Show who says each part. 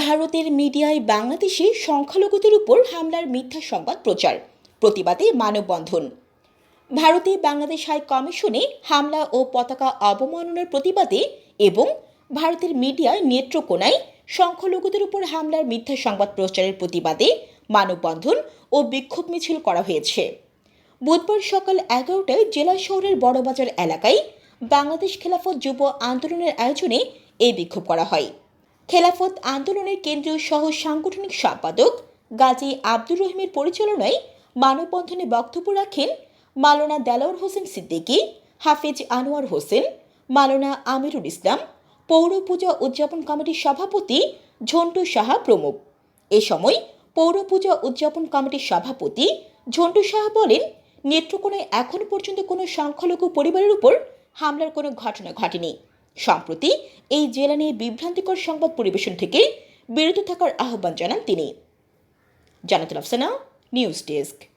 Speaker 1: ভারতের মিডিয়ায় বাংলাদেশে সংখ্যালঘুদের উপর হামলার মিথ্যা সংবাদ প্রচার, প্রতিবাদে মানববন্ধন। ভারতে বাংলাদেশ হাই কমিশনে হামলা ও পতাকা অবমাননার প্রতিবাদে এবং ভারতের মিডিয়ায় নেত্রকোনায় সংখ্যালঘুদের উপর হামলার মিথ্যা সংবাদ প্রচারের প্রতিবাদে মানববন্ধন ও বিক্ষোভ মিছিল করা হয়েছে। বুধবার সকাল এগারোটায় জেলা শহরের বড়বাজার এলাকায় বাংলাদেশ খেলাফত যুব আন্দোলনের আয়োজনে এই বিক্ষোভ করা হয়। খেলাফত আন্দোলনের কেন্দ্রীয় সহ সাংগঠনিক সম্পাদক গাজী আব্দুর রহিমের পরিচালনায় মানববন্ধনে বক্তব্য রাখেন মালোনা দেলাওয়ার হোসেন সিদ্দিকী, হাফিজ আনোয়ার হোসেন, মালোনা আমিরুল ইসলাম, পৌর পূজা উদযাপন কমিটির সভাপতি ঝন্টু সাহা প্রমুখ। এ সময় পৌর পূজা উদযাপন কমিটির সভাপতি ঝন্টু সাহা বলেন, নেত্রকোনায় এখনও পর্যন্ত কোনো সংখ্যালঘু পরিবারের উপর হামলার কোনো ঘটনা ঘটেনি। সম্প্রতি এই জেলা নিয়ে বিভ্রান্তিকর সংবাদ পরিবেশন থেকে বিরত থাকার আহ্বান জানান তিনি। Jannatul Afsana, news desk.